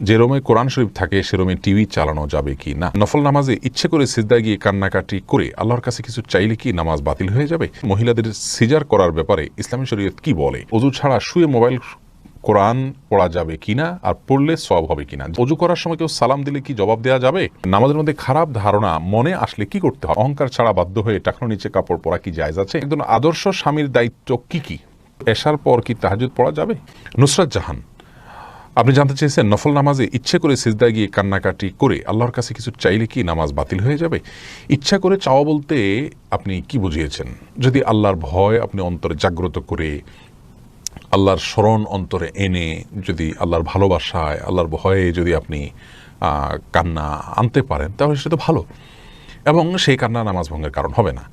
যে রোমে কোরআন শরীফ থাকে, সে রোমে টিভি চালানো যাবে কি না? নফল নামাজে ইচ্ছে করে সিজদা গিয়ে কান্নাকাটি করে আল্লাহর কাছে কিছু চাইলে কি নামাজ বাতিল হয়ে যাবে? মহিলাদের সিজার করার ব্যাপারে ইসলামী শরীয়ত কি বলে? অজু ছাড়া শুয়ে মোবাইল কোরআন পড়া যাবে কিনা আর পড়লে সব হবে কিনা অজু করার সময় কেউ সালাম দিলে কি জবাব দেওয়া যাবে? নামাজের মধ্যে খারাপ ধারণা মনে আসলে কি করতে হবে? অহংকার ছাড়া বাধ্য হয়ে টাকার নিচে কাপড় পরা কি জায়জ আছে? একজন আদর্শ স্বামীর দায়িত্ব কি কি? এসার পর কি তাহাজুদ পড়া যাবে? নুসরাত জাহান আপনি জানতে চেয়েছেন, নফল নামাজে ইচ্ছে করে সিজদা গিয়ে কান্নাকাটি করে আল্লাহর কাছে কিছু চাইলে কি নামাজ বাতিল হয়ে যাবে? ইচ্ছা করে চাওয়া বলতে আপনি কি বুঝিয়েছেন? যদি আল্লাহর ভয় আপনি অন্তরে জাগ্রত করে আল্লাহর স্মরণ অন্তরে এনে যদি আল্লাহর ভালোবাসায়, আল্লাহর ভয়ে যদি আপনি কান্না আনতে পারেন, তাহলে সেটা তো ভালো। এবং সেই কান্না নামাজ ভঙ্গের কারণ হবে না।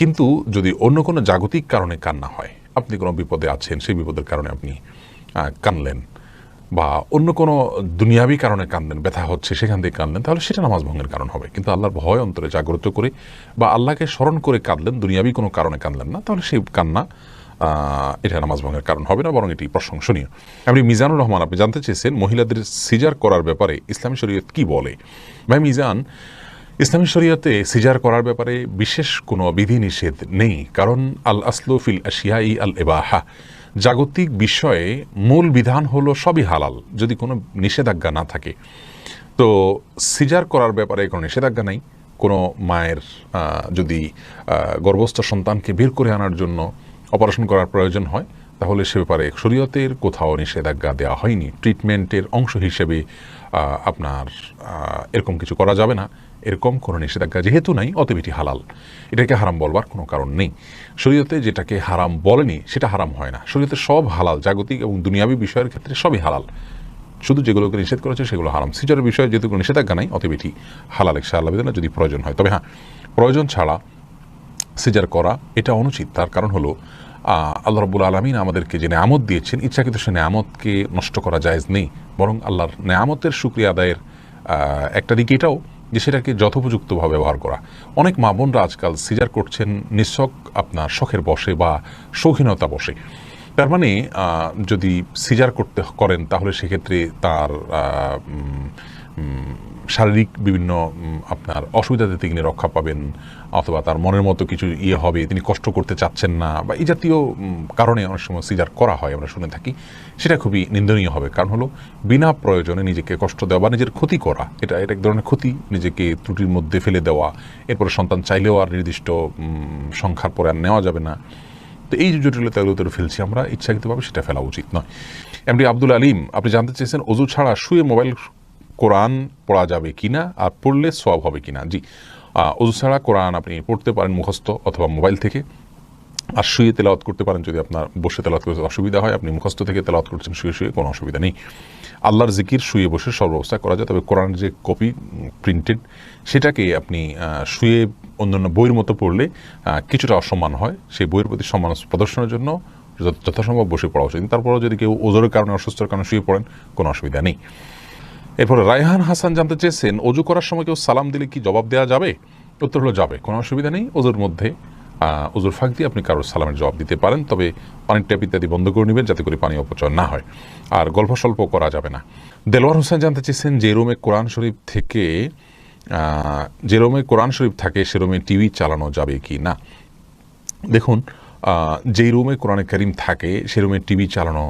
কিন্তু যদি অন্য কোনো জাগতিক কারণে কান্না হয়, আপনি কোনো বিপদে আছেন, সেই বিপদের কারণে আপনি কানলেন বা অন্য কোনো দুনিয়াবি কারণে কানলেন ব্যথা হচ্ছে, সেখান থেকে কানলেন তাহলে সেটা নামাজ ভঙ্গের কারণ হবে। কিন্তু আল্লাহর ভয় অন্তরে জাগ্রত করে বা আল্লাহকে স্মরণ করে কাঁদলেন, দুনিয়াবি কোনো কারণে কানলেন না, তাহলে সেই কান্না এটা নামাজ ভঙ্গের কারণ হবে না, বরং এটি প্রশংসনীয়। আপনি মিজানুর রহমান, আপনি জানতে চেয়েছেন মহিলাদের সিজার করার ব্যাপারে ইসলামী শরীয়ত কি বলে? ভাই মিজান, ইসলামী শরীয়তে সিজার করার ব্যাপারে বিশেষ কোনো বিধিনিষেধ নেই, কারণ আল আসলু ফিল আশিয়াই আল এবাহা জাগতিক বিষয়ে মূল বিধান হলো সবই হালাল, যদি কোনো নিষেধাজ্ঞা না থাকে। তো সিজার করার ব্যাপারে কোনো নিষেধাজ্ঞা নাই, কোনো মায়ের যদি গর্ভস্থ সন্তানকে বের করে আনার জন্য অপারেশন করার প্রয়োজন হয়, তাহলে সে ব্যাপারে শরীয়তের কোথাও নিষেধাজ্ঞা দেওয়া হয়নি। ট্রিটমেন্টের অংশ হিসেবে আপনার এরকম কিছু করা যাবে না। এরকম কোনো নিষেধাজ্ঞা যেহেতু নাই, অতএব এটি হালাল। এটাকে হারাম বলবার কোনো কারণ নেই। শরীয়তে যেটাকে হারাম বলেনি, সেটা হারাম হয় না। শরীয়তে সব হালাল, জাগতিক এবং দুনিয়াবী বিষয়ের ক্ষেত্রে সবই হালাল। শুধু যেগুলোকে নিষেধ করেছে সেগুলো হারাম। সিজারের বিষয়ে যেহেতু কোনো নিষেধাজ্ঞা নাই, অতএব এটি হালাল। এক আল্লাহ বিধানে যদি প্রয়োজন হয়। তবে হ্যাঁ প্রয়োজন ছাড়া সিজার করা এটা অনুচিত। তার কারণ হলো আল্লাহ রব্বুল আলমিন আমাদেরকে যে নেয়ামত দিয়েছেন, ইচ্ছাকৃত সে নেয়ামতকে নষ্ট করা জায়েজ নেই। বরং আল্লাহর নেয়ামতের সুক্রিয়া আদায়ের একটা দিক এটাও যে সেটাকে যথোপযুক্তভাবে ব্যবহার করা। অনেক মা বোনরা আজকাল সিজার করছেন, নিঃশক আপনার শখের বসে বা শৌখিনতা বসে। তার মানে যদি সিজার করতে করেন তাহলে সেক্ষেত্রে তার শারীরিক বিভিন্ন আপনার অসুবিধা থেকে তিনি রক্ষা পাবেন, অথবা তার মনের মতো কিছু ইয়ে হবে, তিনি কষ্ট করতে চাচ্ছেন না, বা এই জাতীয় কারণে অনেক সময় সিজার করা হয়, আমরা শুনে থাকি। সেটা খুবই নিন্দনীয় হবে। কারণ হলো, বিনা প্রয়োজনে নিজেকে কষ্ট দেওয়া বা নিজের ক্ষতি করা, এটা এটা এক ধরনের ক্ষতি, নিজেকে ত্রুটির মধ্যে ফেলে দেওয়া। এরপরে সন্তান চাইলেও আর নির্দিষ্ট সংখ্যার পরে আর নেওয়া যাবে না। তো এই যে জটিলতাগুলো তো ফেলছি আমরা, ইচ্ছাকৃতভাবে সেটা ফেলা উচিত নয়। এমডি আব্দুল আলিম, আপনি জানতে চেয়েছেন অজু ছাড়া শুয়ে মোবাইল কোরআন পড়া যাবে কিনা আর পড়লে সব হবে কিনা। জি আহ, অজু ছাড়া কোরআন আপনি পড়তে পারেন মুখস্থ অথবা মোবাইল থেকে। আর শুয়ে তেলাওয়াত করতে পারেন যদি আপনার বসে তেলাওয়াত করতে অসুবিধা হয় আপনি মুখস্থ থেকে তেলাওয়াত করছেন শুয়ে শুয়ে কোনো অসুবিধা নেই। আল্লাহর জিকির শুয়ে বসে সব সর্বাবস্থা করা যায়। তবে কোরআনের যে কপি প্রিন্টেড সেটাকে আপনি শুয়ে অন্যান্য বইয়ের মতো পড়লে কিছুটা অসম্মান হয়। সেই বইয়ের প্রতি সম্মান প্রদর্শনের জন্য যথাসম্ভব বসে পড়া উচিত। তারপরেও যদি কেউ ওজোরের কারণে অসুস্থর কারণে শুয়ে পড়েন কোনো অসুবিধা নেই। এরপরে রায়হান হাসান জানতে চেয়েছেন, অজু করার সময় কেউ সালাম দিলে কি জবাব দেওয়া যাবে? উত্তর হলো, যাবে। কোনো অসুবিধা নেই। ওজুর মধ্যে ওজুর ফাঁক দিয়ে আপনি কারোর সালামের জবাব দিতে পারেন। তবে পানির ট্যাপ ইত্যাদি বন্ধ করে নেবেন যাতে করে পানি অপচয় না হয়। আর গল্প স্বল্প করা যাবে না। দেলোয়ার হোসেন জানতে চেয়েছেন, যে রুমে কোরআন শরীফ থেকে যে রুমে কোরআন শরীফ থাকে, সে রুমে টিভি চালানো যাবে কি না? দেখুন যেই রুমে কোরআনে করিম থাকে, সে রুমে টিভি চালানো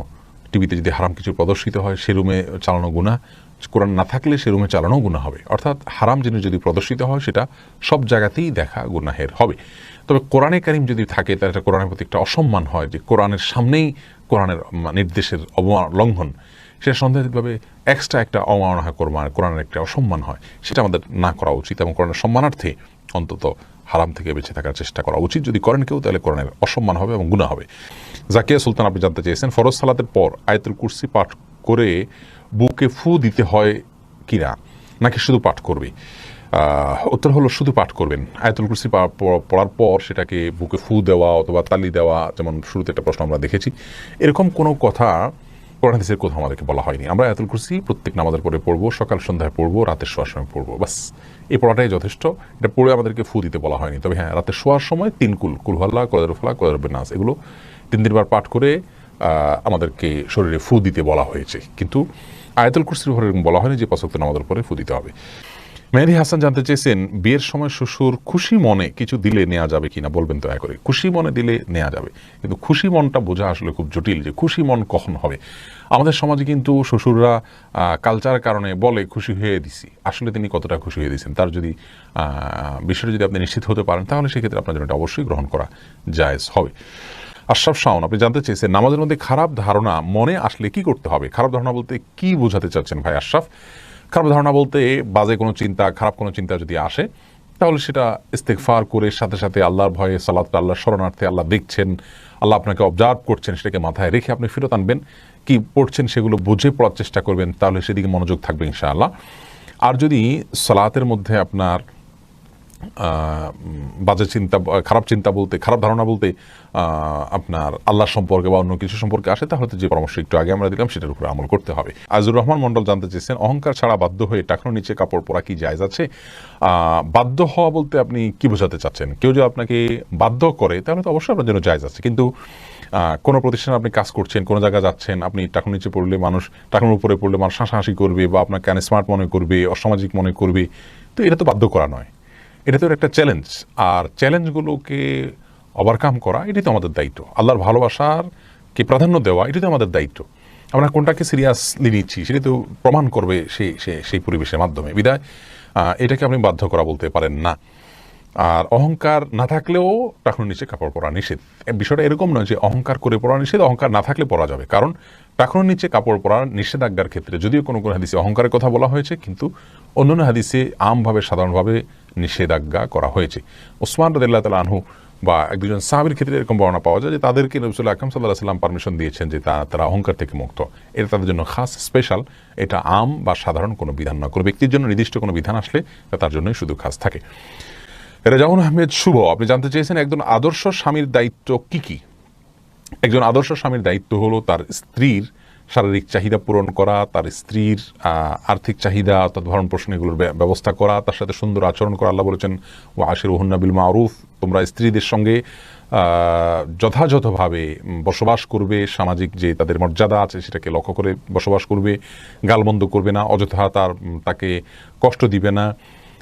টিভিতে যদি হারাম কিছু প্রদর্শিত হয়, সে রুমে চালানো গুণা কোরআন না থাকলে সে রুমে চালানো গুণা হবে। অর্থাৎ হারাম জিনিস যদি প্রদর্শিত হয়, সেটা সব জায়গাতেই দেখা গুনাহের হবে। তবে কোরআনে কারিম যদি থাকে তার একটা কোরআনের প্রতি একটা অসম্মান হয় যে কোরআনের সামনেই কোরআনের নির্দেশের অবমান, লঙ্ঘন। সেটা সন্দেহভাবে এক্সট্রা একটা হয় কোরআন, কোরআনের একটা অসম্মান হয়। সেটা আমাদের না করা উচিত এবং কোরআনের সম্মানার্থে অন্তত হারাম থেকে বেঁচে থাকার চেষ্টা করা উচিত। যদি করেন কেউ, তাহলে কোরআনের অসম্মান হবে এবং গুণা হবে। জাকিয়া সুলতান, আপনি জানতে চেয়েছেন, ফরজ সালাতের পর আয়তুল কুরসি পাঠ করে বুকে ফু দিতে হয় কিনা? নাকি শুধু পাঠ করবে? উত্তর হলো শুধু পাঠ করবেন। আয়াতুল কুরসি পড়ার পর সেটাকে বুকে ফু দেওয়া অথবা তালি দেওয়া, যেমন শুরুতে একটা প্রশ্ন আমরা দেখেছি। এরকম কোনো কথা কোরআন হাদিসের কোথাও আমাদেরকে বলা হয়নি। আমরা আয়াতুল কুরসি প্রত্যেক নামাজের পরে পড়ব, সকাল, সন্ধ্যায় পড়ব, রাতের শোয়ার সময় পড়ব। বাস, এই পড়াটাই যথেষ্ট। এটা পড়ে আমাদেরকে ফু দিতে বলা হয়নি। তবে হ্যাঁ রাতে শোয়ার সময় তিন কুল কুলহাল্লা কদরফলা কদরবেনাস এগুলো তিন তিনবার পাঠ করে আমাদেরকে শরীরে ফু দিতে বলা হয়েছে। কিন্তু আয়াতুল কুরসির উপরে বলা হয়নি যে পাঁচক্ত নামাজের পরে ফু দিতে হবে। মেহেদি হাসান জানতে চেয়েছেন, বিয়ের সময় শ্বশুর খুশি মনে কিছু দিলে নেওয়া যাবে কিনা, বলবেন দয়া করে খুশি মনে দিলে নেওয়া যাবে। কিন্তু খুশি মনটা বোঝা আসলে খুব জটিল যে খুশি মন কখন হবে। আমাদের সমাজে কিন্তু শ্বশুররা কালচার কারণে বলে, খুশি হয়ে দিছি। আসলে তিনি কতটা খুশি হয়ে দিয়েছেন? তার যদি বিষয়টা যদি আপনি নিশ্চিত হতে পারেন, তাহলে সেক্ষেত্রে আপনার জন্য এটা অবশ্যই গ্রহণ করা জায়েজ হবে। আশরাফ শাওন, আপনি জানতে চেয়েছেন, নামাজের মধ্যে খারাপ ধারণা মনে আসলে কি করতে হবে? খারাপ ধারণা বলতে কি বোঝাতে চাচ্ছেন ভাই আশরাফ? খারাপ ধারণা বলতে বাজে কোনো চিন্তা, খারাপ কোনো চিন্তা যদি আসে, তাহলে সেটা ইস্তেকফার করে সাথে সাথে আল্লাহর ভয়ে সালাত আল্লাহ শরণার্থে আল্লাহ দেখছেন, আল্লাহ আপনাকে অবজার্ভ করছেন, সেটাকে মাথায় রেখে আপনি ফেরত আনবেন। কি পড়ছেন সেগুলো বুঝে পড়ার চেষ্টা করবেন, তাহলে সেদিকে মনোযোগ থাকবে ইনশাআল্লাহ। আর যদি সালাতের মধ্যে আপনার বাজে চিন্তা খারাপ চিন্তা বলতে, খারাপ ধারণা বলতে আপনার আল্লাহ সম্পর্কে বা অন্য কিছু সম্পর্কে আসে, তাহলে যে পরামর্শ একটু আগে আমরা দিলাম, সেটার উপরে আমল করতে হবে। আজুর রহমান মন্ডল জানতে চেয়েছেন, অহংকার ছাড়া বাধ্য হয়ে টাকার নিচে কাপড় পরা কি জায়জ আছে? বাধ্য হওয়া বলতে আপনি কি বোঝাতে চাচ্ছেন? কেউ যদি আপনাকে বাধ্য করে, তাহলে তো অবশ্যই আপনার জন্য জায়জ আছে। কিন্তু কোনো প্রতিষ্ঠানে আপনি কাজ করছেন, কোনো জায়গায় যাচ্ছেন, আপনি টাকার নিচে পড়লে মানুষ টাকার উপরে পড়লে মানুষ হাসাহাসি করবে বা আপনাকে স্মার্ট মনে করবে, অসামাজিক মনে করবে, তো এটা তো বাধ্য করা নয়। এটা তো একটা চ্যালেঞ্জ আর চ্যালেঞ্জগুলোকে ওভারকাম করা, এটাই তো আমাদের দায়িত্ব। আল্লাহর ভালোবাসার কে প্রাধান্য দেওয়া, এটাই তো আমাদের দায়িত্ব। আমরা কোনটাকে সিরিয়াসলি নিচ্ছি সেটা তো প্রমাণ করবে সেই সেই- পরিবেশের মাধ্যমে। বিদায় এটাকে আপনি বাধ্য করা বলতে পারেন না। আর অহংকার না থাকলেও টাকুর নিচে কাপড় পরা নিষেধ। বিষয়টা এরকম নয় যে অহংকার করে পড়া নিষেধ, অহংকার না থাকলে পরা যাবে। কারণ টাকুর নিচে কাপড় পরার নিষেধাজ্ঞার ক্ষেত্রে যদিও কোনো কোনো হাদিসে অহংকারের কথা বলা হয়েছে, কিন্তু অন্যান্য হাদিসে আমভাবে, সাধারণভাবে নিষেধাজ্ঞা করা হয়েছে। ওসমান রদুল্লাহ তালা আনহু বা এক দুজন সাহাবির ক্ষেত্রে এরকম বর্ণনা পাওয়া যায় যে তাদেরকে নবসুল্লাহ আকরম সাল্লাহ সাল্লাম পারমিশন দিয়েছেন যে তারা অহংকার থেকে মুক্ত। এটা তাদের জন্য খাস স্পেশাল এটা আম বা সাধারণ কোনো বিধান না কোনো ব্যক্তির জন্য নির্দিষ্ট কোনো বিধান আসলে তার জন্যই শুধু খাস থাকে। রেজাউল আহমেদ শুভ। আপনি জানতে চেয়েছেন একজন আদর্শ স্বামীর দায়িত্ব কি কি? একজন আদর্শ স্বামীর দায়িত্ব হলো তার স্ত্রীর শারীরিক চাহিদা পূরণ করা, তার স্ত্রীর আর্থিক চাহিদা, অর্থাৎ ভরণ পোষণ এগুলোর ব্য- ব্যবস্থা করা, তার সাথে সুন্দর আচরণ করা। আল্লাহ বলেছেন ও আশির বিল মারুফ তোমরা স্ত্রীদের সঙ্গে যথাযথভাবে বসবাস করবে, সামাজিক যে তাদের মর্যাদা আছে সেটাকে লক্ষ্য করে বসবাস করবে, গালমন্দ করবে না, অযথা তার তাকে কষ্ট দিবে না।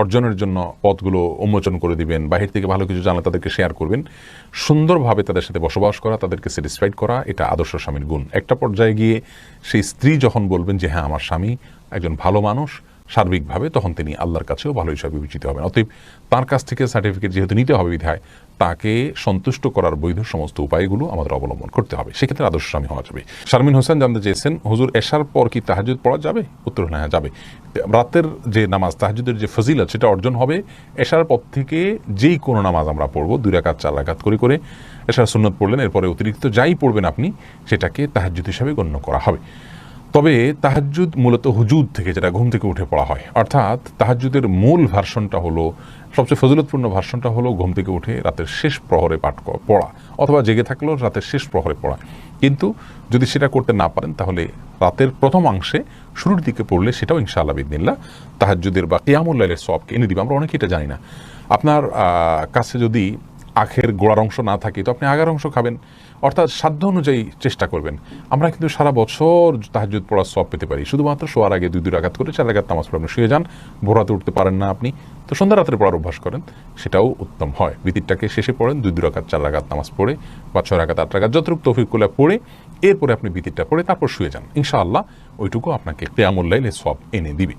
অর্জনের জন্য পথগুলো উন্মোচন করে দিবেন, বাহির থেকে ভালো কিছু জানলে তাদেরকে শেয়ার করবেন, সুন্দরভাবে তাদের সাথে বসবাস করা, তাদেরকে স্যাটিসফাইড করা, এটা আদর্শ স্বামীর গুণ। একটা পর্যায়ে গিয়ে সেই স্ত্রী যখন বলবেন যে হ্যাঁ আমার স্বামী একজন ভালো মানুষ সার্বিকভাবে, তখন তিনি আল্লাহর কাছেও ভালো হিসাবে বিবেচিত হবেন। অতএব তার কাছ থেকে সার্টিফিকেট যেহেতু নিতে হবে বিধায়, তাকে সন্তুষ্ট করার বৈধ সমস্ত উপায়গুলো আমাদের অবলম্বন করতে হবে। সেক্ষেত্রে আদর্শ স্বামী হওয়া যাবে। শারমিন হোসেন জানতে চেয়েছেন, হুজুর, এশার পর কি তাহাজুদ পড়া যাবে? উত্তর হ্যাঁ যাবে। রাতের যে নামাজ তাহাজুদের যে ফজিলত, সেটা অর্জন হবে এশার পর থেকে যেই কোনো নামাজ আমরা পড়ব, দুই রাকাত, চার রাকাত করে করে এশার সুন্নত পড়লেন। এরপরে অতিরিক্ত যাই পড়বেন আপনি, সেটাকে তাহাজুদ হিসাবে গণ্য করা হবে। তবে তাহাজ্জুদ মূলত হুজুদ থেকে, যেটা ঘুম থেকে উঠে পড়া হয়। অর্থাৎ তাহাজ্জুদের মূল ভার্সনটা হলো, সবচেয়ে ফজিলতপূর্ণ ভার্সনটা হলো ঘুম থেকে উঠে রাতের শেষ প্রহরে পাঠ পড়া, অথবা জেগে থাকলেও রাতের শেষ প্রহরে পড়া। কিন্তু যদি সেটা করতে না পারেন, তাহলে রাতের প্রথম অংশে শুরুর দিকে পড়লে সেটাও ইনশাআল্লাহ বিদিনিল্লা তাহাজ্জুদের বা কেয়ামুল্লাইলের সবকে এনে দিবে, আমরা অনেকে এটা জানি না। আপনার কাছে যদি আখের গোড়ার অংশ না থাকে, তো আপনি আগার অংশ খাবেন। অর্থাৎ সাধ্য অনুযায়ী চেষ্টা করবেন। আমরা কিন্তু সারা বছর তাহাজুদ পড়ার সব পেতে পারি। শুধুমাত্র শোয়ার আগে দুই দুই রাগাত করে চার রাগাত নামাজ পড়ে আপনি শুয়ে যান। ভোরাতে উঠতে পারেন না আপনি। তো সন্ধ্যা রাত্রে পড়ার অভ্যাস করেন, সেটাও উত্তম হয়। বিতিরটাকে শেষে পড়েন দুই দুই রাগাত চার রাগাত নামাজ পড়ে বা ছয় রাগাত আট রাগাত যতটুকু তৌফিকুল্লা পড়ে, এরপরে আপনি বিতিরটা পড়ে তারপর শুয়ে যান। ইনশাআল্লাহ ওইটুকু আপনাকে কেয়ামুল্লাইলে সব এনে দিবে।